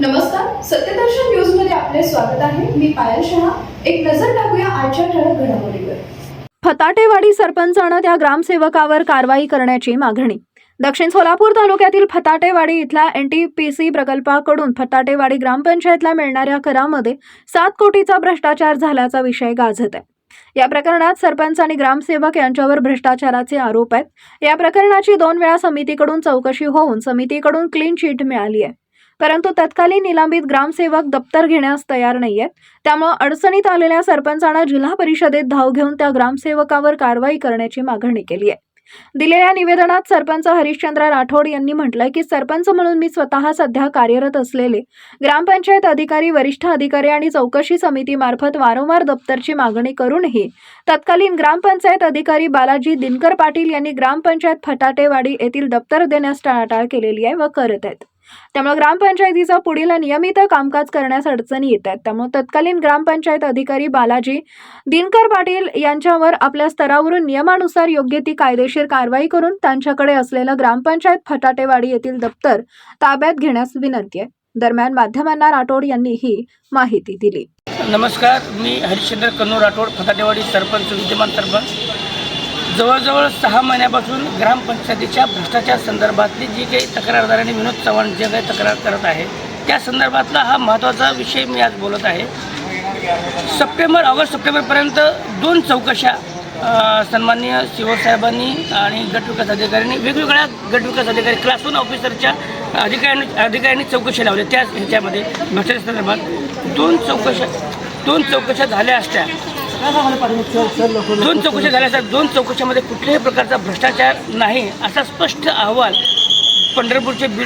नमस्कार सत्यदर्शन न्यूजमध्ये आपले स्वागत आहे. मी पायल शहा. एक नजर टाकूया आजच्या ठळक घडामोडीवर. फताटेवाडी सरपंचानं त्या ग्रामसेवकावर कारवाई करण्याची मागणी. दक्षिण सोलापूर तालुक्यातील फताटेवाडी इथल्या सी प्रकल्पाकडून फताटेवाडी ग्रामपंचायतला मिळणाऱ्या करामध्ये सात कोटीचा भ्रष्टाचार झाल्याचा विषय गाजत आहे. या प्रकरणात सरपंच आणि ग्रामसेवक यांच्यावर भ्रष्टाचाराचे आरोप आहेत. या प्रकरणाची दोन वेळा समितीकडून चौकशी होऊन समितीकडून क्लीन चिट मिळाली आहे. परंतु तत्कालीन निलंबित ग्रामसेवक दप्तर घेण्यास तयार नाहीयेत. त्यामुळे अडचणीत आलेल्या सरपंचानं जिल्हा परिषदेत धाव घेऊन त्या ग्रामसेवकावर कारवाई करण्याची मागणी केली आहे. दिलेल्या निवेदनात सरपंच हरिश्चंद्र राठोड यांनी म्हटलंय की सरपंच म्हणून मी स्वतः सध्या कार्यरत असलेले ग्रामपंचायत अधिकारी वरिष्ठ अधिकारी आणि चौकशी समितीमार्फत वारंवार दप्तरची मागणी करूनही तत्कालीन ग्रामपंचायत अधिकारी बालाजी दिनकर पाटील यांनी ग्रामपंचायत फटाटेवाडी येथील दप्तर देण्यास टाळाटाळ केलेली आहे व करत आहेत. त्यामुळे ग्रामपंचायतीचा पुढील नियमित कामकाज करण्यास अडचणी येत आहेत. त्यामुळे तत्कालीन ग्रामपंचायत अधिकारी बालाजी दिनकर पाटील यांच्यावर आपल्या स्तरावरून नियमानुसार योग्य ती कायदेशीर कारवाई करून त्यांच्याकडे असलेलं ग्रामपंचायत फटाटेवाडी येथील दप्तर ताब्यात घेण्यास विनंती आहे. दरम्यान माध्यमांना राठोड यांनी ही माहिती दिली. नमस्कार मी हरिश्चंद्र कन्नूर राठोड फटाटेवाडी सरपंच विद्यमान सरपंच. जवळजवळ सहा महिन्यापासून ग्रामपंचायतीच्या भ्रष्टाचार संदर्भातली जी काही तक्रारदार आणि विनोद चव्हाण जे काही तक्रार करत आहे त्या संदर्भातला हा महत्त्वाचा विषय मी आज बोलत आहे. सप्टेंबर ऑगस्ट सप्टेंबरपर्यंत दोन चौकशा सन्माननीय शिवसाहेबांनी आणि गटविकास अधिकाऱ्यांनी वेगवेगळ्या गटविकास अधिकारी क्लासून ऑफिसरच्या अधिकाऱ्यांनी अधिकाऱ्यांनी चौकशी लावल्या त्या ह्याच्यामध्ये भ्रष्टाचार संदर्भात दोन चौकशा दोन चौकशा झाल्या असत्या. दोन चौकशी झाल्या असतात दोन चौकशामध्ये कुठल्याही प्रकारचा भ्रष्टाचार नाही असा स्पष्ट अहवाल पंढरपूरचे बी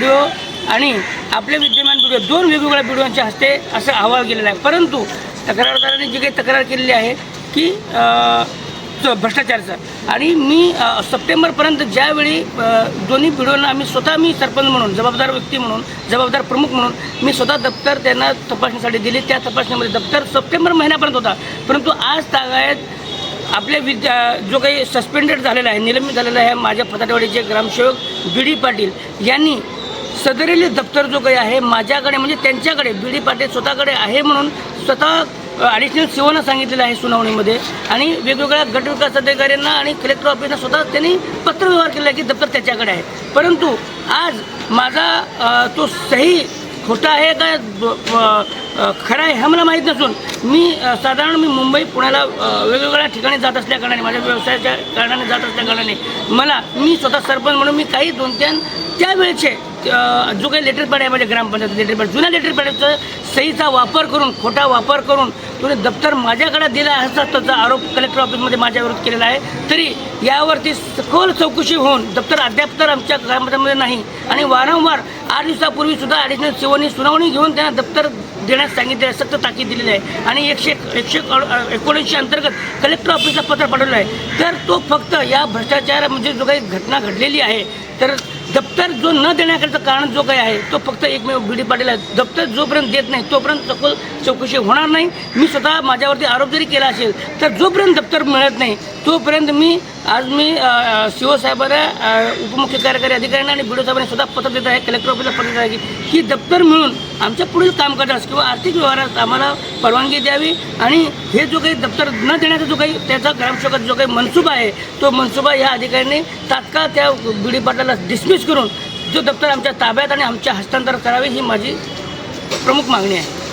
आणि आपले विद्यमान बी दोन वेगवेगळ्या बी हस्ते असा अहवाल गेलेला आहे. परंतु तक्रारदारांनी जी काही तक्रार केलेली आहे की भ्रष्टाचारचा आणि मी सप्टेंबरपर्यंत ज्यावेळी दोन्ही पिढ्यांना आम्ही स्वतः मी सरपंच म्हणून जबाबदार व्यक्ती म्हणून जबाबदार प्रमुख म्हणून मी स्वतः दप्तर त्यांना तपासणीसाठी दिली. त्या तपासणीमध्ये दप्तर सप्टेंबर महिन्यापर्यंत होता. परंतु आज तागायत आपल्या विद्या जो काही सस्पेंडेड झालेला आहे निलंबित झालेला आहे माझ्या फताटेवाडीचे ग्रामसेवक बी डी पाटील यांनी सदरेली दप्तर जो काही आहे माझ्याकडे म्हणजे त्यांच्याकडे बी डी पाटील स्वतःकडे आहे म्हणून स्वतः ॲडिशनल सीओनं सांगितलेलं आहे सुनावणीमध्ये. आणि वेगवेगळ्या गटविकास अधिकाऱ्यांना आणि कलेक्टर ऑफिसना स्वतः त्यांनी पत्रव्यवहार केला आहे की दप्तर त्याच्याकडे आहे. परंतु आज माझा तो सही खोटा आहे का ब- खरा आहे हे मला माहीत नसून मी साधारण मी मुंबई पुण्याला वेगवेगळ्या ठिकाणी जात असल्या कारणाने माझ्या व्यवसायाच्या कारणाने जात असल्या कारणाने मला मी स्वतः सरपंच म्हणून मी काही दोन तीन त्यावेळेचे जो काही लेटर पॅड आहे माझ्या ग्रामपंचायत लेटर पॅड जुन्या लेटर पॅडचं सहीचा वापर करून खोटा वापर करून तुम्ही दप्तर माझ्याकडे दिला असा त्याचा आरोप कलेक्टर ऑफिसमध्ये माझ्याविरोध केलेला आहे. तरी यावरती सखोल चौकशी होऊन दप्तर अद्याप तर आमच्या ग्रामपंचायतमध्ये नाही आणि वारंवार आठ दिवसापूर्वी सुद्धा ॲडिशनल सेवांनी सुनावणी घेऊन त्यांना दप्तर देण्यास सांगितले आहे सक्त ताकीद दिलेली आहे. आणि एकशे एकशे एकोणऐंशी अंतर्गत कलेक्टर ऑफिसला पत्र पाठवलं आहे. तर तो फक्त या भ्रष्टाचार म्हणजे जो काही घटना घडलेली आहे तर दप्तर जो न देण्याकरता कारण जो काही आहे तो फक्त एकमेव बी डी पाटील आहे दप्तर जोपर्यंत देत नाही तोपर्यंत सखोल चौकशी होणार नाही. मी स्वतः माझ्यावरती आरोप जरी केला असेल तर जोपर्यंत दप्तर मिळत नाही तोपर्यंत मी आज मी शिवसाहेबांना उपमुख्य कार्यकारी अधिकाऱ्यांना आणि बी साहेबांनी स्वतः पत्र देत आहे कलेक्टर ऑफिसला पत्र देत आहे की ही दप्तर मिळून आमच्या पुढील कामकाजास किंवा आर्थिक व्यवहारास आम्हाला परवानगी द्यावी आणि हे जो काही दप्तर न देण्याचा जो काही त्याचा ग्रामसेवकाचा जो काही मनसुबा आहे तो मनसुबा या अधिकाऱ्यांनी तात्काळ त्या बीडी पाटलाला डिसमिस करून जो दप्तर आमच्या ताब्यात आणि आमच्या हस्तांतर करावे ही माझी प्रमुख मागणी आहे.